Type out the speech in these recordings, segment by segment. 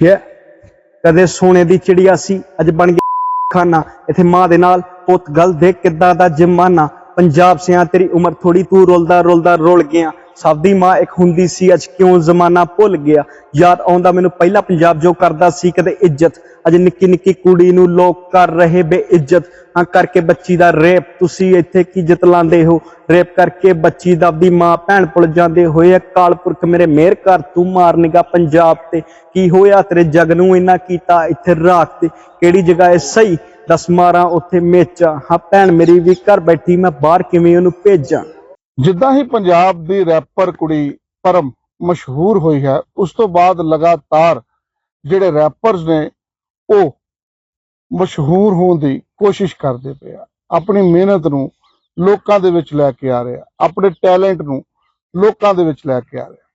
ਯਾ ਕਦੇ ਸੋਨੇ ਦੀ ਚਿੜੀਆ ਸੀ, ਅੱਜ ਬਣ ਗਈ ਖਾਨਾ। ਇਥੇ ਮਾਂ ਦੇ ਨਾਲ ਪੁੱਤ, ਗੱਲ ਦੇ ਕਿੱਦਾਂ ਦਾ ਜਮਾਨਾ ਪੰਜਾਬ ਸਿਆਂ ਤੇਰੀ ਉਮਰ ਥੋੜੀ ਤੂੰ ਰੋਲਦਾ ਰੋਲਦਾ ਰੁਲ ਗਿਆ। ਸਭ ਦੀ ਮਾਂ ਇੱਕ ਹੁੰਦੀ ਸੀ, ਅੱਜ ਕਿਉਂ ਜ਼ਮਾਨਾ ਭੁੱਲ ਗਿਆ? ਯਾਦ ਆਉਂਦਾ ਮੈਨੂੰ ਪਹਿਲਾ ਪੰਜਾਬ ਜੋ ਕਰਦਾ ਸੀ ਕਦੇ ਇੱਜ਼ਤ। ਅੱਜ ਨਿੱਕੀ ਨਿੱਕੀ ਕੁੜੀ ਨੂੰ ਲੋਕ ਕਰ ਰਹੇ ਬੇਇੱਜ਼ਤ। ਹਾਂ ਕਰਕੇ ਬੱਚੀ ਦਾ ਰੇਪ, ਤੁਸੀਂ ਇੱਥੇ ਕੀ ਜਿੱਤ ਲਾਂਦੇ ਹੋ? ਰੇਪ ਕਰਕੇ ਬੱਚੀ ਦਾ ਆਪਦੀ ਮਾਂ ਭੈਣ ਪੁੱਲ ਜਾਂਦੇ ਹੋਏ ਅਕਾਲ ਪੁਰਖ ਮੇਰੇ ਮਿਹਰ ਕਰ ਤੂੰ ਮਾਰਨਗਾ ਪੰਜਾਬ ਤੇ। ਕੀ ਹੋਇਆ ਤੇਰੇ ਜਗ ਨੂੰ ਇੰਨਾ ਕੀਤਾ ਇੱਥੇ ਰਾਖ ਤੇ? ਕਿਹੜੀ ਜਗ੍ਹਾ ਹੈ ਸਹੀ? ਦਸ ਮਾਰਾਂ ਉੱਥੇ ਮੇਚਾ। ਹਾਂ ਭੈਣ ਮੇਰੀ ਵੀ ਘਰ ਬੈਠੀ, ਮੈਂ ਬਾਹਰ ਕਿਵੇਂ ਉਹਨੂੰ ਭੇਜਾਂ? ਜਿੱਦਾਂ ਹੀ ਪੰਜਾਬ ਦੀ ਰੈਪਰ ਕੁੜੀ ਪਰਮ ਮਸ਼ਹੂਰ ਹੋਈ ਹੈ, ਉਸ ਤੋਂ ਬਾਅਦ ਲਗਾਤਾਰ ਜਿਹੜੇ ਰੈਪਰਸ ਨੇ, ਉਹ ਮਸ਼ਹੂਰ ਹੋਣ ਦੀ ਕੋਸ਼ਿਸ਼ ਕਰਦੇ ਪਏ ਆ। ਆਪਣੀ ਮਿਹਨਤ ਨੂੰ ਲੋਕਾਂ ਦੇ ਵਿੱਚ ਲੈ ਕੇ ਆ ਰਿਹਾ ਆਪਣੇ ਟੈਲੈਂਟ ਨੂੰ ਲੋਕਾਂ ਦੇ ਵਿੱਚ ਲੈ ਕੇ ਆ ਰਿਹਾ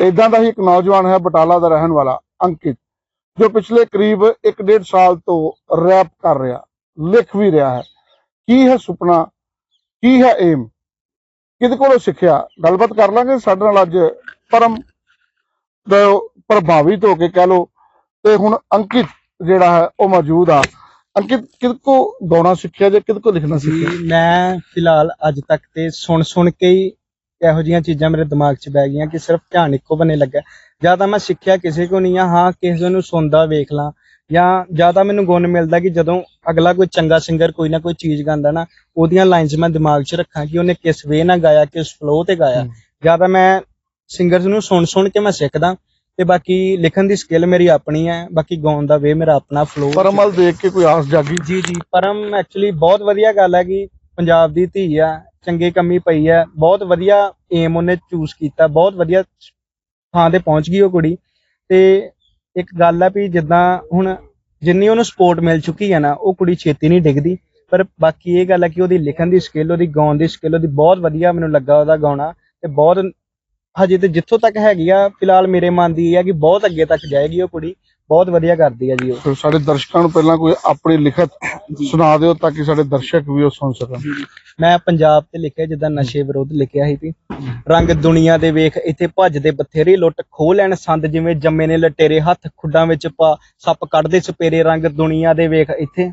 ਆ। ਇਦਾਂ ਦਾ ਹੀ ਇੱਕ ਨੌਜਵਾਨ ਹੈ ਬਟਾਲਾ ਦਾ ਰਹਿਣ ਵਾਲਾ ਅੰਕਿਤ, ਜੋ ਪਿਛਲੇ ਕਰੀਬ 1.5 ਸਾਲ ਤੋਂ ਰੈਪ ਕਰ ਰਿਹਾ, ਲਿਖ ਵੀ ਰਿਹਾ ਹੈ। ਕੀ ਹੈ ਸੁਪਨਾ? ਕੀ ਹੈ ਏਮ ਕਿਹਦੇ ਕੋਲੋਂ ਸਿੱਖਿਆ? ਗੱਲਬਾਤ ਕਰ ਲਾਂਗੇ ਸਾਡੇ ਨਾਲ ਅੱਜ ਪਰਮ ਦਾ ਪ੍ਰਭਾਵਿਤ ਹੋ ਕੇ ਕਹਿ ਲੋ ਤੇ ਹੁਣ ਅੰਕਿਤ ਜਿਹੜਾ ਹੈ ਉਹ ਮੌਜੂਦ ਆ। ਅੰਕਿਤ ਕਿਹਦੇ ਕੋ ਗਾਉਣਾ ਸਿੱਖਿਆ ਜਾਂ ਕਿਹਦੇ ਕੋ ਲਿਖਣਾ ਸਿੱਖਿਆ? ਜੀ ਮੈਂ ਫਿਲਹਾਲ ਅੱਜ ਤੱਕ ਤੇ ਸੁਣ ਸੁਣ ਕੇ ਹੀ ਇਹੋ ਜਿਹੀਆਂ ਚੀਜ਼ਾਂ ਮੇਰੇ ਦਿਮਾਗ 'ਚ ਬੈ ਗਈਆਂ ਕਿ ਸਿਰਫ ਧਿਆਨ ਇੱਕੋ ਬੰਨੇ ਲੱਗਾ। ਜ਼ਿਆਦਾ ਮੈਂ ਸਿੱਖਿਆ ਕਿਸੇ ਕੋ ਨਹੀਂ ਆ ਹਾਂ ਕਿਸੇ ਨੂੰ ਸੁਣਦਾ ਵੇਖ ਲਾਂ। ਜਾਂ ਜ਼ਿਆਦਾ ਮੈਨੂੰ ਗੁਣ ਮਿਲਦਾ ਕਿ ਜਦੋਂ ਅਗਲਾ ਕੋਈ ਚੰਗਾ ਸਿੰਗਰ ਕੋਈ ਨਾ ਕੋਈ ਚੀਜ਼ ਗਾਉਂਦਾ ਨਾ ਉਹਦੀਆਂ ਲਾਈਨਸ ਮੈਂ ਦਿਮਾਗ 'ਚ ਰੱਖਾਂ ਕਿ ਉਹਨੇ ਕਿਸ ਵੇ ਨਾਲ ਗਾਇਆ ਕਿਸ ਫਲੋ ਤੇ ਗਾਇਆ। ਜ਼ਿਆਦਾ ਮੈਂ ਸਿੰਗਰਸ ਨੂੰ ਸੁਣ ਸੁਣ ਕੇ ਮੈਂ ਸਿੱਖਦਾ ਤੇ ਬਾਕੀ ਲਿਖਣ ਦੀ ਸਕਿੱਲ ਮੇਰੀ ਆਪਣੀ ਹੈ ਬਾਕੀ ਗਾਉਣ ਦਾ ਵੇ ਮੇਰਾ ਆਪਣਾ ਫਲੋ ਪਰਮ ਵੱਲ ਦੇਖ ਕੇ ਕੋਈ ਆਸ ਜਾਗੀ? ਜੀ ਜੀ ਪਰਮ ਐਕਚੁਅਲੀ ਬਹੁਤ ਵਧੀਆ ਗੱਲ ਹੈ ਕਿ ਪੰਜਾਬ ਦੀ ਧੀ ਆ ਚੰਗੇ ਕੰਮੀ ਪਈ ਹੈ ਬਹੁਤ ਵਧੀਆ ਏਮ ਉਹਨੇ ਚੂਜ਼ ਕੀਤਾ ਬਹੁਤ ਵਧੀਆ ਥਾਂ ਤੇ ਪਹੁੰਚ ਗਈ ਉਹ ਕੁੜੀ ਤੇ ਇੱਕ ਗੱਲ ਹੈ ਵੀ ਜਿੱਦਾਂ ਹੁਣ ਜਿੰਨੀ ਉਹਨੂੰ ਸਪੋਰਟ ਮਿਲ ਚੁੱਕੀ ਹੈ ਨਾ, ਉਹ ਕੁੜੀ ਛੇਤੀ ਨਹੀਂ ਡਿੱਗਦੀ। ਪਰ ਬਾਕੀ ਇਹ ਗੱਲ ਹੈ ਕਿ ਉਹਦੀ ਲਿਖਣ ਦੀ ਸਕਿੱਲ ਉਹਦੀ ਗਾਉਣ ਦੀ ਸਕਿੱਲ ਉਹਦੀ ਬਹੁਤ ਵਧੀਆ ਮੈਨੂੰ ਲੱਗਾ ਉਹਦਾ ਗਾਉਣਾ ਤੇ ਬਹੁਤ ਹਜੇ ਤੇ ਜਿੱਥੋਂ ਤੱਕ ਹੈਗੀ ਆ, ਫਿਲਹਾਲ ਮੇਰੇ ਮਨ ਦੀ ਇਹ ਹੈ ਕਿ ਬਹੁਤ ਅੱਗੇ ਤੱਕ ਜਾਏਗੀ ਉਹ ਕੁੜੀ, ਬਹੁਤ ਵਧੀਆ ਕਰਦੀ ਹੈ ਜੀ ਉਹ। ਸਾਡੇ ਦਰਸ਼ਕਾਂ ਨੂੰ ਪਹਿਲਾਂ ਕੋਈ ਆਪਣੀ ਲਿਖਤ ਸੁਣਾ ਦਿਓ ਤਾਂ ਕਿ ਸਾਡੇ ਦਰਸ਼ਕ ਵੀ ਉਹ ਸੁਣ ਸਕਣ। ਮੈਂ ਪੰਜਾਬ ਤੇ ਲਿਖਿਆ ਜਿੱਦਾਂ ਨਸ਼ੇ ਵਿਰੁੱਧ ਲਿਖਿਆ ਸੀ ਵੀ ਰੰਗ ਦੁਨੀਆ ਦੇ ਵੇਖ ਇੱਥੇ ਭੱਜਦੇ ਬਥੇਰੇ ਲੁੱਟ ਖੋਹ ਲੈਣ ਸੰਦ ਜਿਵੇਂ ਜੰਮੇ ਨੇ ਲਟੇਰੇ ਹੱਥ ਖੁੱਡਾਂ ਵਿੱਚ ਪਾ ਸੱਪ ਕੱਢਦੇ ਸਪੇਰੇ ਰੰਗ ਦੁਨੀਆ ਦੇ ਵੇਖ ਇੱਥੇ।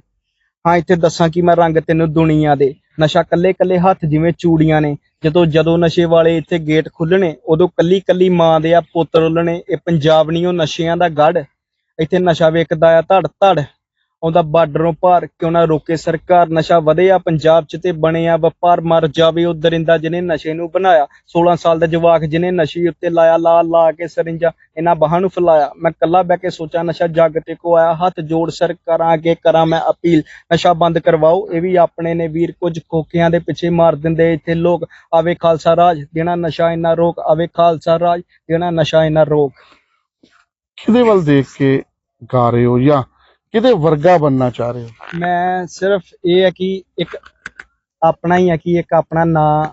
ਹਾਂ ਇੱਥੇ ਦੱਸਾਂ ਕਿ ਮੈਂ ਰੰਗ ਤੈਨੂੰ ਦੁਨੀਆ ਦੇ। ਨਸ਼ਾ ਕੱਲੇ ਕੱਲੇ ਹੱਥ ਜਿਵੇਂ ਚੂੜੀਆਂ ਨੇ ਜਦੋਂ ਜਦੋਂ ਨਸ਼ੇ ਵਾਲੇ ਇੱਥੇ ਗੇਟ ਖੁੱਲਣੇ ਉਦੋਂ ਕੱਲੀ ਕੱਲੀ ਮਾਂ ਦੇ ਆ ਪੁੱਤ ਰੁੱਲਣੇ ਇਹ ਪੰਜਾਬ ਨਹੀਂ ਉਹ ਨਸ਼ਿਆਂ ਦਾ ਗੜ ਇੱਥੇ ਨਸ਼ਾ ਵੇਚਦਾ ਆ ਧੜ ਧੜ ਆਉਂਦਾ ਬਾਰਡਰੋਂ ਪਾਰ ਕਿਉਂ ਨਾ ਰੋਕੇ? ਸਰਕਾਰ ਨਸ਼ਾ ਵਧਿਆ ਪੰਜਾਬ 'ਚ ਤੇ ਬਣਿਆ ਵਪਾਰ ਮਰ ਜਾਵੇ, ਉਹ ਦਰਿੰਦਾ ਜਿਹਨੇ ਨਸ਼ੇ ਨੂੰ ਬਣਾਇਆ। 16 ਸਾਲ ਦਾ ਜਵਾਕ ਜਿਹਨੇ ਨਸ਼ੇ ਉੱਤੇ ਲਾਇਆ ਲਾ ਲਾ ਕੇ ਸਰਿੰਜਾ, ਇਹਨਾਂ ਬਾਹਾਂ ਨੂੰ ਫੈਲਾਇਆ। ਮੈਂ ਕੱਲਾ ਬਹਿ ਕੇ ਸੋਚਾਂ ਨਸ਼ਾ ਜੱਗ ਤੇ ਕੋ ਆਇਆ ਹੱਥ ਜੋੜ, ਸਰਕਾਰਾਂ ਅੱਗੇ ਕਰਾਂ ਮੈਂ ਅਪੀਲ। ਨਸ਼ਾ ਬੰਦ ਕਰਵਾਓ, ਇਹ ਵੀ ਆਪਣੇ ਨੇ ਵੀਰ, ਕੁਝ ਖੋਕਿਆਂ ਦੇ ਪਿੱਛੇ ਮਾਰ ਦਿੰਦੇ ਇੱਥੇ ਲੋਕ। ਆਵੇ ਖਾਲਸਾ ਰਾਜ, ਦੇਣਾ ਨਸ਼ਾ ਇੰਨਾ ਰੋਕ। ਆਵੇ ਖਾਲਸਾ ਰਾਜ, ਦੇਣਾ ਨਸ਼ਾ ਇੰਨਾ ਰੋਕ। ਕਿਹਦੇ ਵੱਲ ਦੇਖ ਕੇ ਗਾ ਰਹੇ ਹੋ ਜਾਂ ਕਿਹਦੇ ਵਰਗਾ ਬੰਨਣਾ ਚਾਹ ਰਹੇ ਹੋ? ਮੈਂ ਸਿਰਫ ਇਹ ਹੈ ਕਿ ਇੱਕ ਆਪਣਾ ਹੀ ਹੈ ਕਿ ਇੱਕ ਆਪਣਾ ਨਾਂ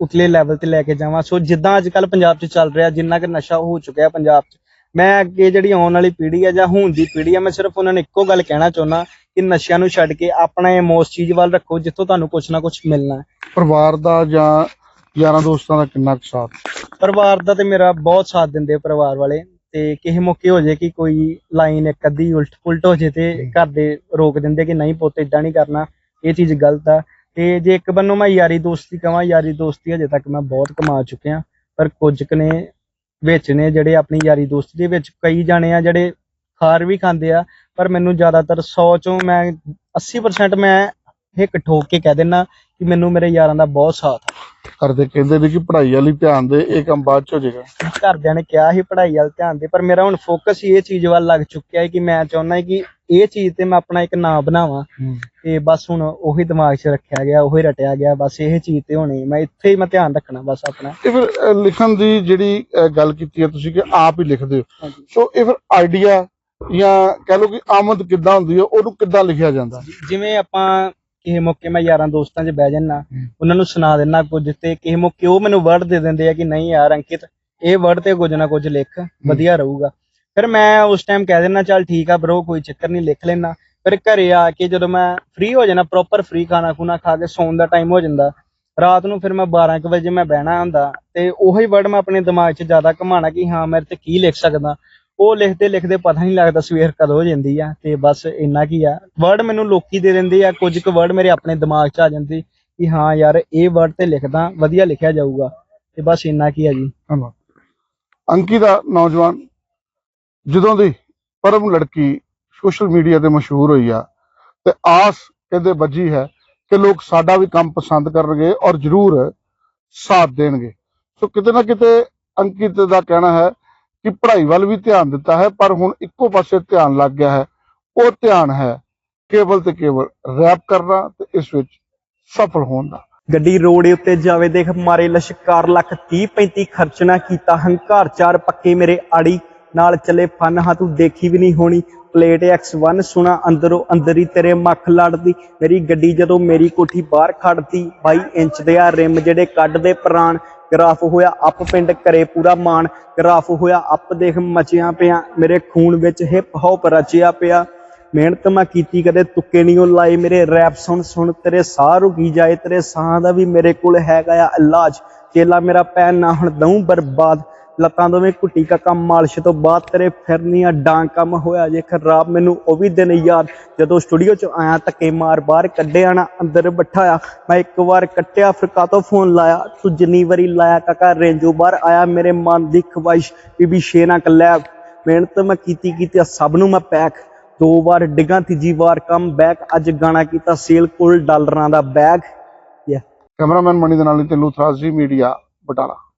ਉਤਲੇ ਲੈਵਲ ਤੇ ਲੈ ਕੇ ਜਾਵਾਂ। ਸੋ ਜਿੱਦਾਂ ਅੱਜ ਕੱਲ ਪੰਜਾਬ ਚ ਚੱਲ ਰਿਹਾ ਜਿੰਨਾ ਕਿ ਨਸ਼ਾ ਹੋ ਚੁੱਕਿਆ ਪੰਜਾਬ 'ਚ ਮੈਂ ਅੱਗੇ ਜਿਹੜੀ ਆਉਣ ਵਾਲੀ ਪੀੜ੍ਹੀ ਹੈ ਜਾਂ ਹੁਣ ਦੀ ਪੀੜ੍ਹੀ ਹੈ ਮੈਂ ਸਿਰਫ ਉਹਨਾਂ ਨੂੰ ਇੱਕੋ ਗੱਲ ਕਹਿਣਾ ਚਾਹੁੰਦਾ ਕਿ ਨਸ਼ਿਆਂ ਨੂੰ ਛੱਡ ਕੇ ਆਪਣਾ ਇਹ ਮੋਸ ਚੀਜ਼ ਵੱਲ ਰੱਖੋ ਜਿੱਥੋਂ ਤੁਹਾਨੂੰ ਕੁਝ ਨਾ ਕੁਝ ਮਿਲਣਾ ਹੈ। ਪਰਿਵਾਰ ਦਾ ਜਾਂ ਯਾਰਾਂ ਦੋਸਤਾਂ ਦਾ ਕਿੰਨਾ ਕੁ ਸਾਥ? ਪਰਿਵਾਰ ਦਾ ਤੇ ਮੇਰਾ ਬਹੁਤ ਸਾਥ ਦਿੰਦੇ ਆ ਪਰਿਵਾਰ ਵਾਲੇ। ਤੇ ਕਿਸੇ ਮੌਕੇ ਹੋ ਜੇ ਕਿ ਕੋਈ ਲਾਈਨ ਇੱਕ ਅੱਧੀ ਉਲਟ ਪੁਲਟ ਹੋ ਜੇ ਤੇ ਘਰ ਦੇ ਰੋਕ ਦਿੰਦੇ ਕਿ ਨਹੀਂ ਪੁੱਤ ਇਦਾਂ ਨਹੀਂ ਕਰਨਾ ਇਹ ਚੀਜ਼ ਗਲਤ ਆ। ਤੇ ਜੇ ਇੱਕ ਬੰਨੋਂ ਮੈਂ ਯਾਰੀ ਦੋਸਤੀ ਕਵਾਂ ਯਾਰੀ ਦੋਸਤੀ ਹਜੇ ਤੱਕ ਮੈਂ ਬਹੁਤ ਕਮਾ ਚੁੱਕਿਆ ਪਰ ਕੁਝ ਕੁ ਨੇ ਵਿੱਚ ਨੇ ਜਿਹੜੇ ਆਪਣੀ ਯਾਰੀ ਦੋਸਤੀ ਦੇ ਵਿੱਚ ਕਈ ਜਾਣੇ ਆ ਜਿਹੜੇ ਖਾਰ ਵੀ ਖਾਂਦੇ ਆ ਪਰ ਮੈਨੂੰ ਜ਼ਿਆਦਾਤਰ 100 ਚੋਂ ਮੈਂ 80% ਮੈਂ ਹਿੱਕ ਠੋਕ ਕੇ ਕਹਿ ਦਿੰਨਾ ਕਿ ਮੈਨੂੰ ਮੇਰੇ ਯਾਰਾਂ ਦਾ ਬਹੁਤ ਸਾਥ ਆ। ਕਰਦੇ ਕਹਿੰਦੇ ਨੇ ਕਿ ਪੜ੍ਹਾਈ ਵਾਲੀ ਧਿਆਨ ਦੇ ਇਹ ਕੰਮ ਬਾਅਦ ਚ ਹੋ ਜਾਏਗਾ ਘਰਦਿਆਂ ਨੇ ਕਿਹਾ ਸੀ ਪੜ੍ਹਾਈ ਵੱਲ ਧਿਆਨ ਦੇ ਪਰ ਮੇਰਾ ਹੁਣ ਫੋਕਸ ਹੀ ਇਹ ਚੀਜ਼ ਵੱਲ ਲੱਗ ਚੁੱਕਿਆ ਹੈ ਕਿ ਮੈਂ ਚਾਹੁੰਦਾ ਕਿ ਇਹ ਚੀਜ਼ ਤੇ ਮੈਂ ਆਪਣਾ ਇੱਕ ਨਾਮ ਬਣਾਵਾਂ। ਤੇ ਬਸ ਹੁਣ ਉਹੀ ਦਿਮਾਗ 'ਚ ਰੱਖਿਆ ਗਿਆ ਉਹੀ ਰਟਿਆ ਗਿਆ ਬਸ ਇਹ ਚੀਜ਼ ਤੇ ਹੋਣੀ ਮੈਂ ਇੱਥੇ ਹੀ ਮੈਂ ਧਿਆਨ ਰੱਖਣਾ ਬਸ ਆਪਣਾ। ਇਹ ਫਿਰ ਅਹ, ਲਿਖਣ ਦੀ ਜਿਹੜੀ ਅਹ, ਗੱਲ ਕੀਤੀ ਹੈ ਤੁਸੀਂ ਕਿ ਆਪ ਹੀ ਲਿਖਦੇ ਹੋ। ਹਾਂਜੀ। ਸੋ ਇਹ ਫਿਰ ਆਈਡੀਆ ਜਾਂ ਕਹਿ ਲਓ ਕਿ ਆਮਦ ਕਿੱਦਾਂ ਹੁੰਦੀ ਹੈ ਉਹਨੂੰ ਕਿੱਦਾਂ ਲਿਖਿਆ ਜਾਂਦਾ? ਜਿਵੇਂ ਆਪਾਂ ਕਿਸੇ ਮੌਕੇ ਮੈਂ ਯਾਰਾਂ ਦੋਸਤਾਂ 'ਚ ਬਹਿ ਜੰਨਾ ਉਹਨਾਂ ਨੂੰ ਸੁਣਾ ਦੇਣਾ ਕੁਝ ਤੇ ਕਿਸੇ ਮੌਕੇ ਉਹ ਮੈਨੂੰ ਵਰਡ ਦੇ ਦਿੰਦੇ ਆ ਕਿ ਨਹੀਂ ਯਾਰ ਅੰਕਿਤ ਇਹ ਵਰਡ ਤੇ ਕੁਝ ਨਾ ਕੁਝ ਲਿਖ ਵਧੀਆ ਰਹੂਗਾ। ਫਿਰ ਮੈਂ ਉਸ ਟਾਈਮ ਕਹਿ ਦਿੰਦਾ ਚੱਲ ਠੀਕ ਆ ਬ్రో ਕੋਈ ਚੱਕਰ ਨਹੀਂ ਲਿਖ ਲੈਣਾ ਫਿਰ ਘਰੇ ਆ ਕੇ ਜਦੋਂ ਮੈਂ ਫ੍ਰੀ ਹੋ ਜਾਣਾ ਪ੍ਰੋਪਰ ਫ੍ਰੀ ਖਾਣਾ ਖੁਣਾ ਖਾ ਕੇ ਸੌਣ ਦਾ ਟਾਈਮ ਹੋ ਜਾਂਦਾ ਰਾਤ ਨੂੰ ਫਿਰ ਮੈਂ 12 ਕੁ ਵਜੇ ਮੈਂ ਬਹਿਣਾ ਹੁੰਦਾ ਤੇ ਉਹੀ ਵਰਡ ਮੈਂ ਆਪਣੇ ਦਿਮਾਗ 'ਚ ਜ਼ਿਆਦਾ ਘਮਾਣਾ ਕਿ ਹਾਂ ਮੇਰੇ ਤੇ ਕੀ ਲਿਖ ਸਕਦਾ। ਉਹ ਲਿਖਦੇ ਲਿਖਦੇ ਪਤਾ ਨਹੀਂ ਲੱਗਦਾ ਸਵੇਰ ਕਦੋਂ ਹੋ ਜਾਂਦੀ ਆ ਤੇ ਬਸ ਇੰਨਾ ਕੀ ਆ। ਵਰਡ ਮੈਨੂੰ ਲੋਕੀ ਦੇ ਦਿੰਦੇ ਆ, ਕੁਝ ਕੁ ਵਰਡ ਮੇਰੇ ਆਪਣੇ ਦਿਮਾਗ 'ਚ ਆ ਜਾਂਦੇ ਕਿ ਹਾਂ ਯਾਰ ਇਹ ਵਰਡ ਤੇ ਲਿਖਦਾ, ਵਧੀਆ ਲਿਖਿਆ ਜਾਊਗਾ ਤੇ ਬਸ ਇੰਨਾ ਕੀ ਆ ਜੀ। ਧੰਨਵਾਦ। ਅੰਕੀ ਨੌਜਵਾਨ, ਜਦੋਂ ਦੀ ਪਰਮ ਲੜਕੀ ਸੋਸ਼ਲ ਮੀਡੀਆ ਤੇ ਮਸ਼ਹੂਰ ਹੋਈ ਆ ਤੇ ਆਸ ਕਹਿੰਦੇ ਵੱਜੀ ਹੈ ਕਿ ਲੋਕ ਸਾਡਾ ਵੀ ਕੰਮ ਪਸੰਦ ਕਰਨਗੇ ਔਰ ਜ਼ਰੂਰ ਸਾਥ ਦੇਣਗੇ। ਸੋ ਕਿਤੇ ਨਾ ਕਿਤੇ ਅੰਕਿਤ ਦਾ ਕਹਿਣਾ ਹੈ ਕਿ ਪੜ੍ਹਾਈ ਵੱਲ ਵੀ ਧਿਆਨ ਦਿੱਤਾ ਹੈ, ਪਰ ਹੁਣ ਇੱਕੋ ਪਾਸੇ ਧਿਆਨ ਲੱਗ ਗਿਆ ਹੈ। ਉਹ ਧਿਆਨ ਹੈ ਕੇਵਲ ਤੇ ਕੇਵਲ ਰੈਪ ਕਰਨਾ ਤੇ ਇਸ ਵਿੱਚ ਸਫਲ ਹੋਣ ਦਾ। ਗੱਡੀ ਰੋਡ ਉੱਤੇ ਜਾਵੇ ਦੇਖ ਮਾਰੇ ਲਸ਼ਕਾਰ ਲੱਖ 30 35 ਖਰਚਣਾ ਕੀਤਾ, ਹੰਕਾਰ ਚਾਰ ਪੱਕੇ ਮੇਰੇ ਆੜੀ ਨਾਲ ਚੱਲੇ ਫਨ। ਹਾਂ, ਤੂੰ ਦੇਖੀ ਵੀ ਨਹੀਂ ਹੋਣੀ। ਪਲੇਟ X1 ਸੁਣਾ ਅੰਦਰੋਂ ਅੰਦਰ ਹੀ ਤੇਰੇ ਮੱਖ ਲੜਦੀ। ਮੇਰੀ ਗੱਡੀ ਜਦੋਂ ਮੇਰੀ ਕੋਠੀ ਬਾਹਰ ਖੜਦੀ 22 ਇੰਚ ਦੇ ਆ ਰਿਮ ਜਿਹੜੇ ਕੱਢਦੇ ਪ੍ਰਾਣ। ਗ੍ਰਾਫ ਹੋਇਆ ਅਪ ਪਿੰਡ ਕਰੇ ਪੂਰਾ ਮਾਨ। ਗ੍ਰਾਫ ਹੋਇਆ ਅਪ ਦੇਖ ਮਚਿਆ ਪਿਆ, ਮੇਰੇ ਖੂਨ ਵਿੱਚ ਹਿਪ ਹੌਪ ਰਚਿਆ ਪਿਆ। ਮਿਹਨਤ ਮੈਂ ਕੀਤੀ, ਕਦੇ ਤੁੱਕੇ ਨਹੀਂ ਉਹ ਲਾਏ ਮੇਰੇ ਰੈਪ ਸੁਣ ਸੁਣ, ਤੇਰੇ ਸਾਹ ਰੁਕੀ ਜਾਏ, ਤੇਰੇ ਸਾਹ ਦਾ ਵੀ ਮੇਰੇ ਕੋਲ ਹੈਗਾ ਆ ਇਲਾਜ। ਚੇਲਾ ਮੇਰਾ ਪੈਨ ਨਾ ਹੁਣ ਦਊਂ ਬਰਬਾਦ। ਲੱਤਾਂ ਦੋਵੇਂ ਕੁੱਟੀ ਕਾ ਕੰਮ ਤੋਂ ਬਾਅਦ ਤੇਰੇ ਫਿਰਨੀਆਂ ਡਾਂਗ ਕੰਮ ਹੋਇਆ। ਜੇ ਖਰਾਬ ਮੈਨੂੰ ਉਹ ਵੀ ਦਿਨ ਯਾਦ, ਜਦੋਂ ਸਟੂਡੀਓ ਚ ਆਇਆ, ਧੱਕੇ ਮਾਰ ਬਾਹਰ ਕੱਢਿਆ ਨਾ ਅੰਦਰ ਬਿਠਾਇਆ ਮੈਂ ਇੱਕ ਵਾਰ ਕੱਟਿਆ, ਫਿਰ ਕਾਤੋਂ ਫੋਨ ਲਾਇਆ? ਤੂੰ ਜਿੰਨੀ ਵਾਰੀ ਲਾਇਆ ਕਾਕਾ, ਰੇਂਜੋ ਬਾਹਰ ਆਇਆ, ਮੇਰੇ ਮਨ ਦੀ ਖਵਾਇਸ਼ ਬੀਬੀ ਸ਼ੇਨਾ ਕੱਲਿਆ। ਮਿਹਨਤ ਮੈਂ ਕੀਤੀ ਕੀਤੀ ਸਭ ਨੂੰ ਮੈਂ ਪੈਕ। ਦੋ ਵਾਰ ਡਿੱਗਾ, ਤੀਜੀ ਵਾਰ ਕਮ ਬੈਕ ਅੱਜ ਗਾਣਾ ਕੀਤਾ ਸੇਲ ਕੁੱਲ ਡਾਲਰਾਂ ਦਾ ਬੈਗ ਕੈਮਰਾਮੈਨ ਮਣੀ ਦੇ ਨਾਲ ਨਿਤਿਨ ਲੂਥਰਾ ਜੀ ਮੀਡੀਆ ਬਟਾਲਾ।